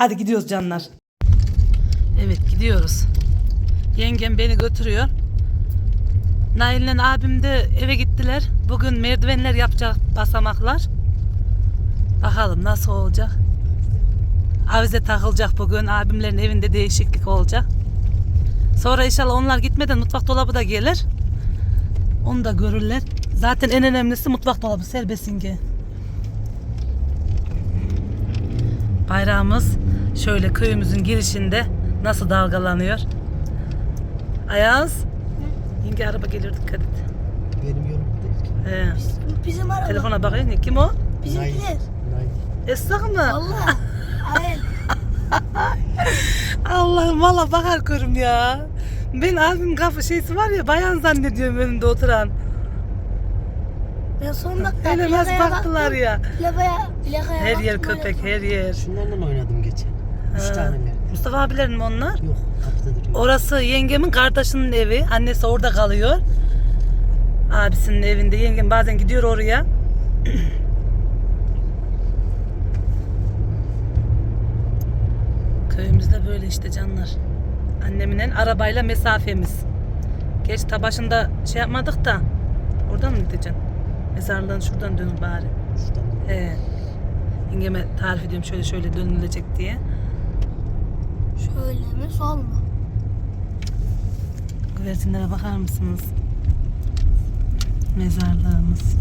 Hadi gidiyoruz canlar. Evet gidiyoruz. Yengem beni götürüyor. Nail'le abim de eve gittiler. Bugün merdivenler yapacak basamaklar. Bakalım nasıl olacak. Avize takılacak bugün. Abimlerin evinde değişiklik olacak. Sonra inşallah onlar gitmeden mutfak dolabı da gelir. Onu da görürler. Zaten en önemlisi mutfak dolabı serbesinge. Bayrağımız şöyle köyümüzün girişinde nasıl dalgalanıyor. Ayaz. Yenge araba geliyor dikkat et. Benim yolum değil ki. He. Bizim araba. Telefona bakayım kim o? Bizimkiler. Esnaf mı? Allah. Hayır. Allah'ım valla bakar körüm ya. Ben abim kafa şeysi var ya bayan zannediyorum önünde oturan. Ben son dakika Öyle nasıl plakaya baktılar baktım. ya. Plakaya, plakaya Her yer baktım, köpek her yer. Şunlarla mı oynadım Üç Ha. taneler. Mustafa abilerin mi onlar? Yok kapıda duruyor. Orası yengemin kardeşinin evi. Annesi orada kalıyor. Abisinin evinde. Yengem bazen gidiyor oraya. Köyümüzde böyle işte canlar. Anneminin arabayla mesafemiz. Geç ta başında şey yapmadık da. Oradan mı gideceksin? Mezarlığın şuradan dönün bari. Şuradan. He. Yengeme tarif ediyorum şöyle şöyle dönülecek diye. Şöyle mi sol mu? Güvercinlere bakar mısınız? Mezarlığımız.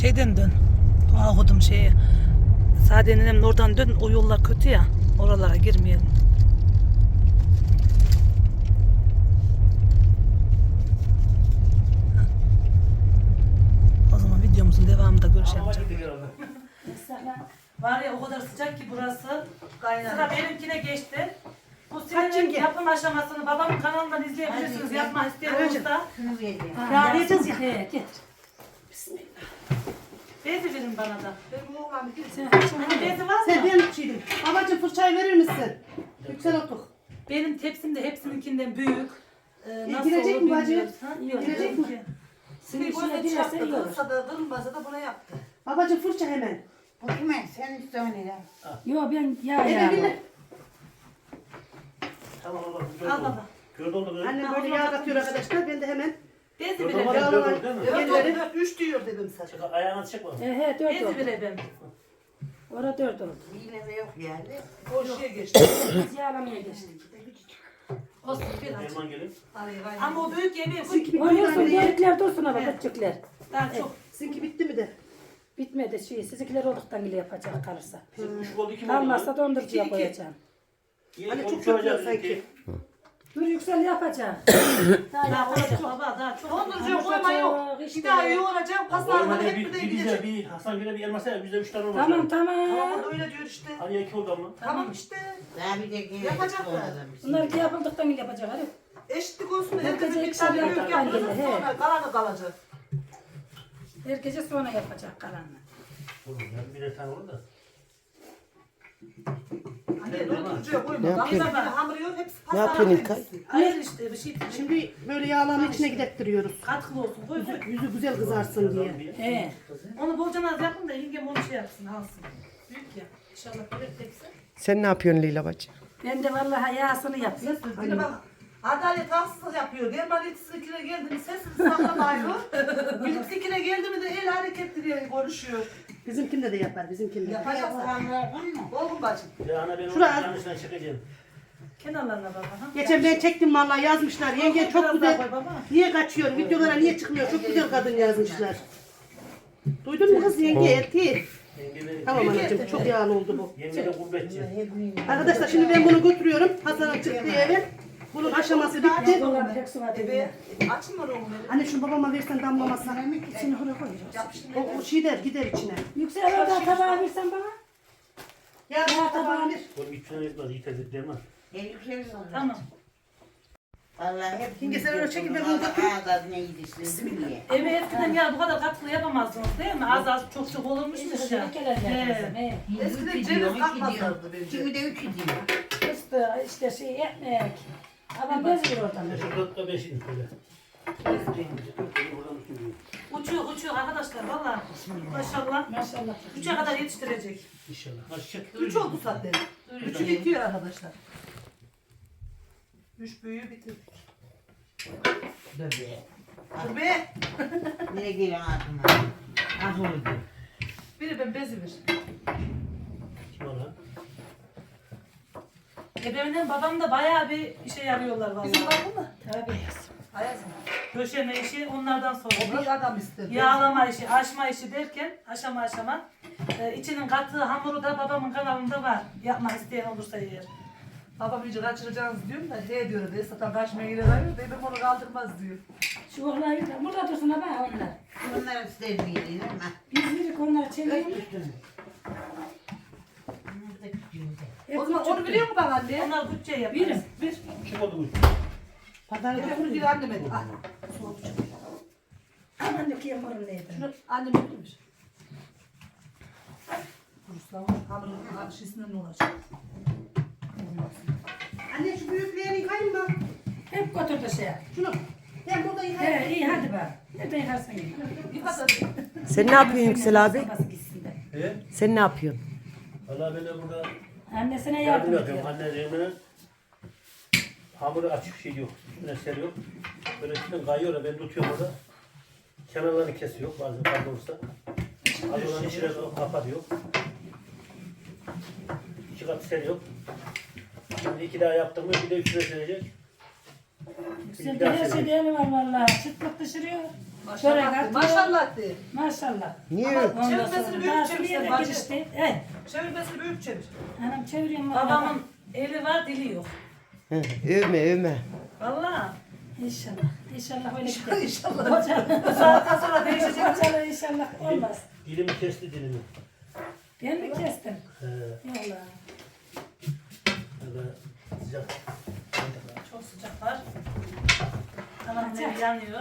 Şeyden dön. Dua okudum şeye. Sade nenemin oradan dön. O yollar kötü ya. Oralara girmeyelim. O zaman videomuzun devamında görüşelim. Var ya o kadar sıcak ki burası. Sıra benimkine geçti. Bu sinemin yapım aşamasını babamın kanalından izleyebilirsiniz. Yapma isteyen olursa. Ya diyeceğiz ya. He, getir. Bezi verin bana da. Sen, Hani bezi var sen mı? ben çiğdim. Babacığım fırçayı verir misin? Yüksel otur. Benim tepsim de hepsininkinden büyük. Ee, E, girecek mi bacı? bilmiyoruz, ha? Girecek mi? Senin içine girerse iyi olur. da kırılmasa da buna yaptı. Babacığım fırça hemen. Bu kime? Sen üstüne ya. Yo ben ya Eve ya. gir. Tamam oğlum. Al baba. Gördün mü? Annem böyle yağ katıyor arkadaşlar. Ben de hemen Bezi bile mü? ben. Gördün değil mi? Yerleri- Dört, üç diyor dedim sana. Çık, Ayağına çıkma. He he dört Bezi oldu. bile ben. Orada dört oldu. Yine de yok yani. Boşluğa geçti. Biz yağlamaya geçtik. Olsun bir aç. Elman gelin. Ama o büyük yemeği Oynuyorsun dörtler dursun ama küçükler. daha çok. sizinki bitti mi de? Bitmedi şey. Sizinkiler olduktan bile yapacak kalırsa. Siz üç oldu iki mi Kalmazsa dondurucuya koyacağım. Hani çok çoğalacak yapıyor sanki. Dur yüksel yapacağım. Daha olacak baba daha çok. Dondurucuya koyma yok. işte. Bir daha yoğuracağım. Pazarlara Oğlum, hep bir, bir de bir, bize, gidecek. bir Hasan Gül'e bir elmasa ya bizde üç tane olmaz. Tamam yani. Tamam tamam. o da öyle diyor işte. Hani iki oldu ama. Tamam işte. Daha bir de gerek Yapacaklar. bir şey. Bunlar ki yapıldıktan bile yapacak hadi. Eşitlik olsun. Herkese Herkese bir ikişer tane büyük yapılır. bence, he. Sonra kalanı kalacak. Her gece sonra yapacak kalanını. Oğlum, yani birer tane olur da. Hani. Ne yapıyorsun? Hepsi Ne yapıyorsun İlkay? Hayır işte bir şey. Şimdi böyle yağların içine gidettiriyoruz. Katkılı olsun. Koy koy. Yüzü güzel kızarsın diye. He. Onu bolcan az yapın da yengem onu şey yapsın alsın. Büyük ya. İnşallah bilir tepsi. Sen ne yapıyorsun Leyla bacı? Ben de vallahi yağsını yapayım. Hani bak adalet haksızlık yapıyor. Germaniyetsikine geldi mi sesini saklamıyor. Bilipsikine geldi mi de el hareketleriyle konuşuyor. Bizimkinde de yapar bizimkinde. Yapacaklar. Oğlum bacım. Ya ana ben Şuraya- onun yanlışından çıkacağım. Kenarlarına baba. Ha? Geçen ben çektim vallahi yazmışlar. Yenge çok Biraz güzel. daha koy baba. Niye kaçıyor? Videolara niye çıkmıyor? Çok güzel kadın yazmışlar. Duydun mu kız yenge? Elti. Tamam anacığım çok yağlı oldu bu. Yenge de gurbetçi. Arkadaşlar şimdi ben bunu götürüyorum. Hasan'ın çıktığı eve. Bunun aşaması bitti. Dolar pek açın mı oğlum beni? Anne şu babama versen damlamasana. İçini buraya koyacağız. O, o şey der gider içine. Yüksel orada tabağı versen bana. Ya Ya tabağı ver. Oğlum üç tane etmez. İyi tezit demez. Tamam. Vallahi hep Yenge sen öyle çekil, ben bunu ne yedirsin diye. Eve eskiden ya bu kadar katkılı yapamazdınız değil mi? Az az çok çok olurmuşmuş ya. Eskiden ceviz bence. Şimdi de üç diyor. Fıstığı işte şey ekmek. Adam bezir oradan. Beşin dörtte beşin böyle. Uçuyor uçuyor arkadaşlar valla. Maşallah. Maşallah. Üçe kadar yetiştirecek. İnşallah. Çiçek. Üç oldu zaten. Üçü bitiyor arkadaşlar. Üç büyüğü bitirdik. Dur be. Dur be. Nereye geliyor aklıma? Az oldu. Biri ben bezi ver. Kim o lan? Ebevinen babam da bayağı bir işe yarıyorlar valla. Bizim var mı? Tabii. Ayaz mı? Döşeme işi onlardan O sonra. bir adam istedi. Yağlama işi, açma işi derken aşama aşama. e, içinin kattığı hamuru da babamın kanalında var. Yapmak isteyen olursa eğer. Babam iyice kaçıracağınız diyorum da he diyor de satan kaçmaya girer ayıyor. Benim onu kaldırmaz diyor. Şu oğlan gidiyor. Burada dursun ama onlar. Bunlar sevdiğini ama. Biz yürük onları çevirelim. Üstünü. Bunlar da küçüğünde. Hep O zaman onu biliyor mu bana anne? Onlar bütçe yaparız. Birim. Bir. Kim oldu bu? Pazarda bunu diyor anneme. Ah. Aman ne kıyam orun neydi? Şunu anneme bilmiş. Ruslan hamurun şişinden ne olacak? Anne şu büyüklerini yıkayayım mı? Hep götürdü şey. Şunu. Ben burada yıkayayım. He iyi hadi bak. Nereden yıkarsın yıka. Yıkasa Sen ne yapıyorsun Yüksel abi? De. Sen ne yapıyorsun? Valla ben de burada Annesine yardım yardım ediyor. Anne yemeğine hamuru açık şey yok. Üstüne seriyor. Böyle üstüne kayıyor ya ben tutuyorum orada. Kenarlarını kesiyor bazen fazla olursa. Az olan içine doğru kapatıyor. İki kat seriyor. Şimdi iki daha yaptım mı bir de üstüne serecek. Bir Sen daha her şeyde eli var vallahi. Çıtlık dışırıyor. Şöyle Maşallah. Maşallah. Maşallah. Niye? Ondan sonra büyük da bacı. girişti. Evet. Çevirmesini büyük çevir. Anam çeviriyorum. Babamın eli var dili yok. Hı, övme övme. Valla. İnşallah. İnşallah öyle gider. İnşallah. Bu saatten sonra değişecek. İnşallah inşallah olmaz. Dilimi kesti dilimi. Ben mi kestim? He, Vallahi. böyle sıcak. Çok sıcak var. Tamam ev yanıyor.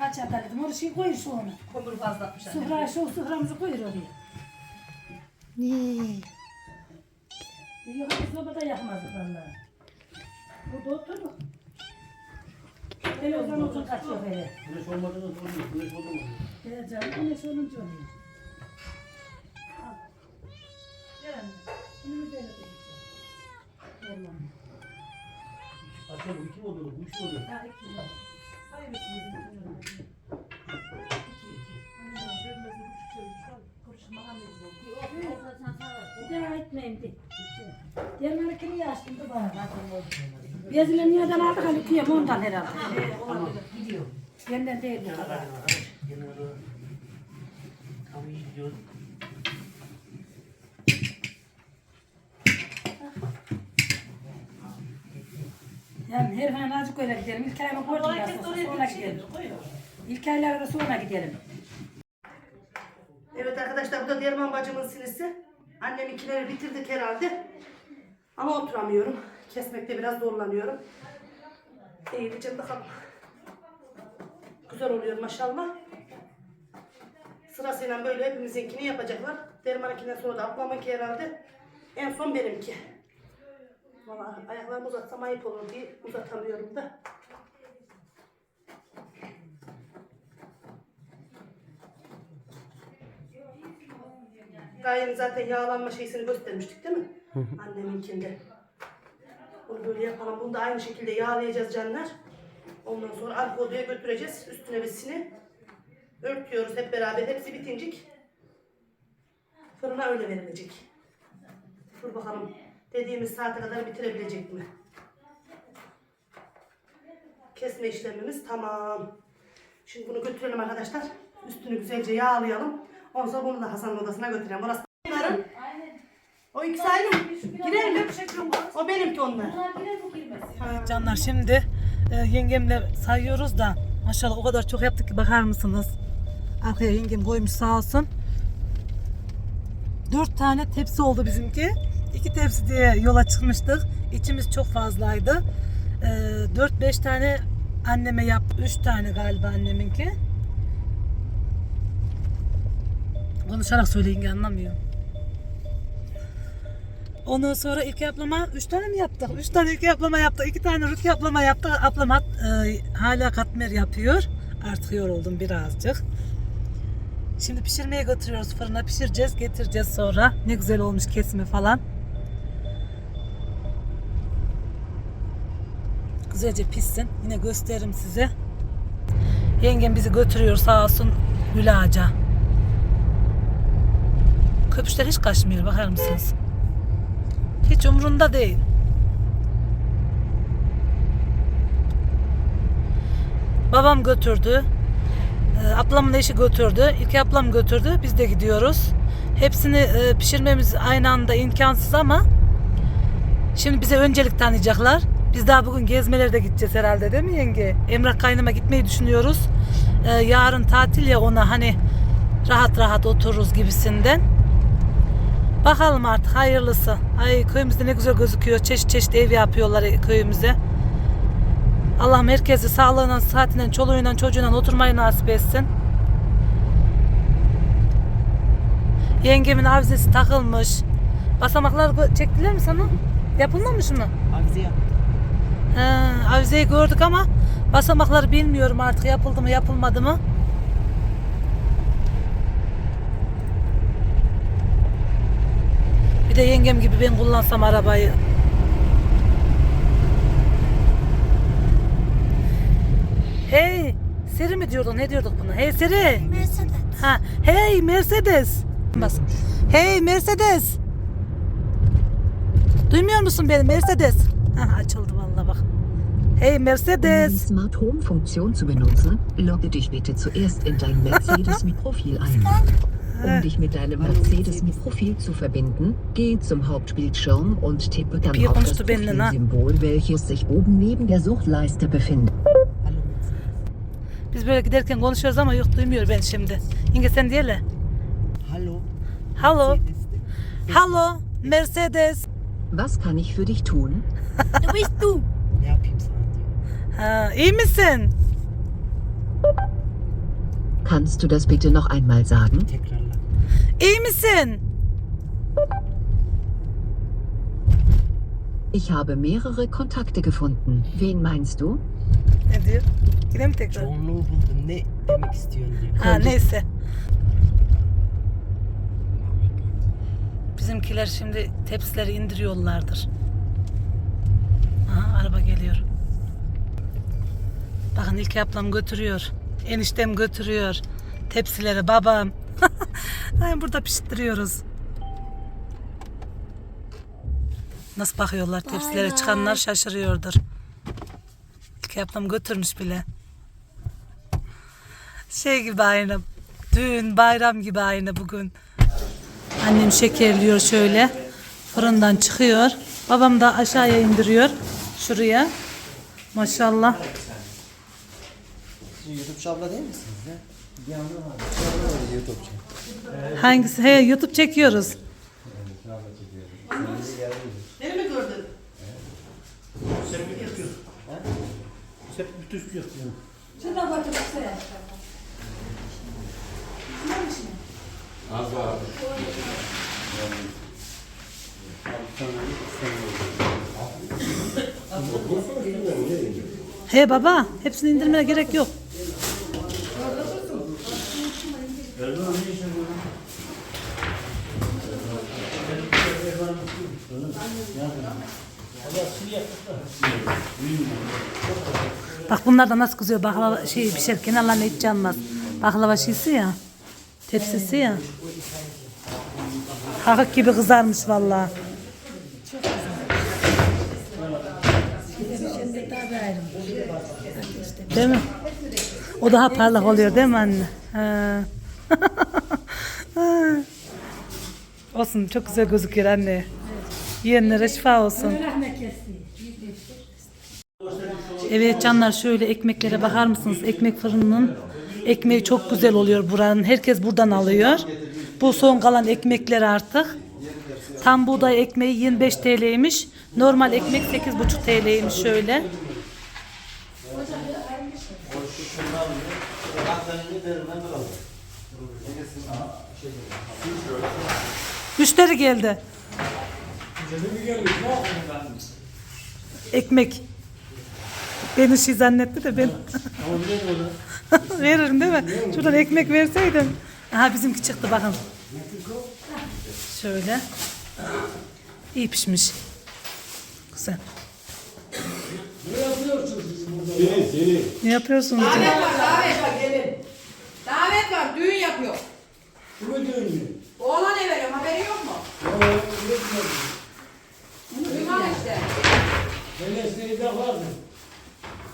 Aç adaletim. Oraya şey koyur şu onu. Kömür fazla atmış anne. Sıhra şu sıhramızı koyur oraya. Niye? Yok sobada yakmazdık vallahi. Burada oturur. Televizyon uzun kaçıyor böyle. Güneş olmadığında sorun yok. Güneş oldu mu? Ya canım güneş olunca oluyor. Al. Gel anne. Bunu böyle koyacağım. Akşam bu iki mi oluyor? Bu üç mü oluyor? Ha, iki var. Hayır, iki. Daha etmeyeyim de. Diğerleri kimi yaştım da bana. Bezini nereden aldık hani kıyam ondan herhalde. Gidiyor. Benden değil bu kadar. Tam iyi gidiyor. Yani her zaman azıcık öyle gidelim. İlk ayımı koydum sonra şey gidelim. İlk aylarda sonra gidelim. Evet arkadaşlar bu da Derman bacımın sinisi. Anneminkileri bitirdik herhalde. Ama oturamıyorum. Kesmekte biraz zorlanıyorum. İyi diyeceğim bakalım. Güzel oluyor maşallah. Sırasıyla böyle hepimizinkini yapacaklar. Derman'ınkinden sonra da ablamınki herhalde. En son benimki. Valla ayaklarımı uzatsam ayıp olur diye uzatamıyorum da. Gayenin zaten yağlanma şeysini göstermiştik değil mi? Anneminkinde. Bunu böyle yapalım. Bunu da aynı şekilde yağlayacağız canlar. Ondan sonra arka odaya götüreceğiz. Üstüne besini örtüyoruz hep beraber. Hepsi bitincik. Fırına öyle verilecek. Dur bakalım dediğimiz saate kadar bitirebilecek mi? Kesme işlemimiz tamam. Şimdi bunu götürelim arkadaşlar. Üstünü güzelce yağlayalım. Sonra bunu da Hasan'ın odasına götürelim. Burası onların. O ikisi ayrı mı? Girer mi? O benimki onlar. Canlar şimdi e, yengemle sayıyoruz da maşallah o kadar çok yaptık ki bakar mısınız? Arkaya yengem koymuş sağ olsun. Dört tane tepsi oldu bizimki. iki tepsi diye yola çıkmıştık. İçimiz çok fazlaydı. Ee, 4-5 tane anneme yaptı. 3 tane galiba anneminki. Konuşarak söyleyin ki anlamıyorum. Ondan sonra ilk yaplama 3 tane mi yaptık? 3 tane ilk yaplama yaptık. 2 tane rüt yaplama yaptık. Ablam at- e, hala katmer yapıyor. Artık yoruldum birazcık. Şimdi pişirmeye götürüyoruz fırına. Pişireceğiz, getireceğiz sonra. Ne güzel olmuş kesimi falan. Güzelce pişsin. Yine gösteririm size. Yengem bizi götürüyor sağ olsun Gül Ağaca. Köpüşler hiç kaçmıyor bakar mısınız? Hiç umrunda değil. Babam götürdü. Ee, Ablamın eşi götürdü. İlk ablam götürdü. Biz de gidiyoruz. Hepsini e, pişirmemiz aynı anda imkansız ama şimdi bize öncelik tanıyacaklar. Biz daha bugün gezmelere de gideceğiz herhalde değil mi yenge? Emrah kaynıma gitmeyi düşünüyoruz. Ee, yarın tatil ya ona hani rahat rahat otururuz gibisinden. Bakalım artık hayırlısı. Ay köyümüzde ne güzel gözüküyor. Çeşit çeşit ev yapıyorlar köyümüze. Allah'ım herkesi sağlığından, saatinden, çoluğundan, çocuğundan oturmayı nasip etsin. Yengemin avizesi takılmış. Basamaklar çektiler mi sana? Yapılmamış mı? Avize yap. He, avizeyi gördük ama basamakları bilmiyorum artık yapıldı mı yapılmadı mı. De yengem gibi ben kullansam arabayı. Hey Siri mi diyorduk ne diyorduk buna? Hey Siri. Mercedes. Ha, hey Mercedes. Bas. Hey Mercedes. Duymuyor musun beni Mercedes? Ha, açıldı vallahi bak. Hey Um Mercedes. Smart Home Funktion zu benutzen, logge dich bitte zuerst in dein Mercedes mit Profil ein. Um dich mit deinem Mercedes mit Profil zu verbinden, gehe zum Hauptbildschirm und tippe dann auf das binden, ne? Profilsymbol, welches sich oben neben der Suchleiste befindet. Biz böyle giderken konuşuyoruz ama yok duymuyor ben şimdi. Yenge sen diyele. Hallo. Hallo. Hallo Mercedes. Was kann ich für dich tun? Du bist du. Ne yapayım sana diyor. Ha, iyi misin? Kannst du das bitte noch einmal sagen? Tekrarla. İyi misin? Ich habe mehrere Kontakte gefunden. Wen meinst du? Ne diyor? Yine mi tekrar? Çoğunluğu buldum. Ne demek istiyorsun diyor. Ha neyse. Bizimkiler şimdi tepsileri indiriyorlardır. Aha araba geliyor. Bakın ilk ablam götürüyor. Eniştem götürüyor. Tepsileri babam. Ay, Burada pişiriyoruz. Nasıl bakıyorlar tepsilere çıkanlar şaşırıyordur. İlk ablam götürmüş bile. Şey gibi aynı. Düğün, bayram gibi aynı bugün. Annem şekerliyor şöyle. Fırından çıkıyor. Babam da aşağıya indiriyor. Şuraya. Maşallah. YouTube'cu abla değil misiniz ya? Bir anda var. YouTube'cu. Hangisi? He, YouTube çekiyoruz. Beni mi gördün? Sen bir yok. Sen bir tüs yok. He baba, hepsini indirmene gerek yok. Bak bunlar da nasıl kızıyor baklava şey pişer kenarlarına hiç canmaz. Baklava şeysi ya. Tepsisi ya. Hakık gibi kızarmış vallahi. Değil mi? O daha parlak oluyor değil mi anne? Olsun çok güzel gözüküyor anne. Yiyenlere şifa olsun. Evet canlar şöyle ekmeklere bakar mısınız? Ekmek fırınının ekmeği çok güzel oluyor buranın. Herkes buradan alıyor. Bu son kalan ekmekler artık. Tam buğday ekmeği 25 TL'ymiş. Normal ekmek 8,5 TL'ymiş şöyle. Müşteri geldi. Ekmek. Beni şey zannetti de ben. Veririm değil mi? Şuradan ekmek verseydim. Aha bizimki çıktı bakın. Şöyle. İyi pişmiş. Güzel. Ne yapıyorsunuz? Davet var, davet var gelin. Davet var, düğün yapıyor. Oğlan ne veriyorum, haberi yok mu? Düğün var işte.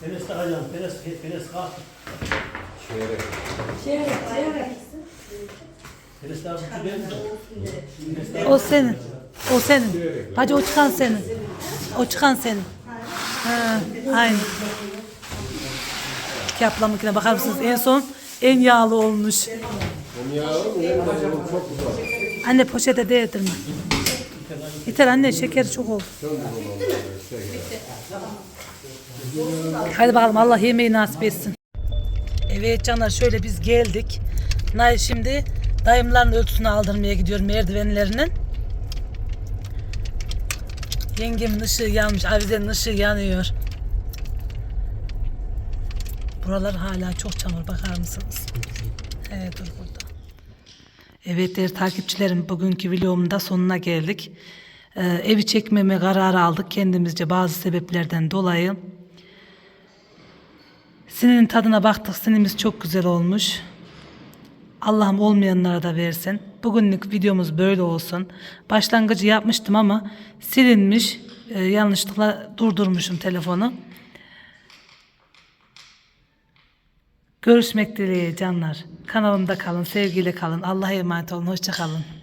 Penes takacağım. Penes, penes kalk. Penes daha bir değil mi? O senin. O senin. Hacı o çıkan senin. O çıkan senin. Ha, aynı. İki ablamınkine bakar mısınız? En son en yağlı olmuş. Anne poşete değdirme. Yeter anne şekeri çok oldu. Hadi bakalım Allah yemeği nasip etsin. Evet canlar şöyle biz geldik. Nay şimdi dayımların ölçüsünü aldırmaya gidiyor merdivenlerinin. Yengemin ışığı yanmış, avizenin ışığı yanıyor. Buralar hala çok çamur bakar mısınız? Evet dur burada. Evet değerli takipçilerim bugünkü vlogumun da sonuna geldik. Ee, evi çekmeme kararı aldık kendimizce bazı sebeplerden dolayı. Sininin tadına baktık. Sinimiz çok güzel olmuş. Allah'ım olmayanlara da versin. Bugünlük videomuz böyle olsun. Başlangıcı yapmıştım ama silinmiş. Ee, yanlışlıkla durdurmuşum telefonu. Görüşmek dileğiyle canlar. Kanalımda kalın, sevgiyle kalın. Allah'a emanet olun. Hoşça kalın.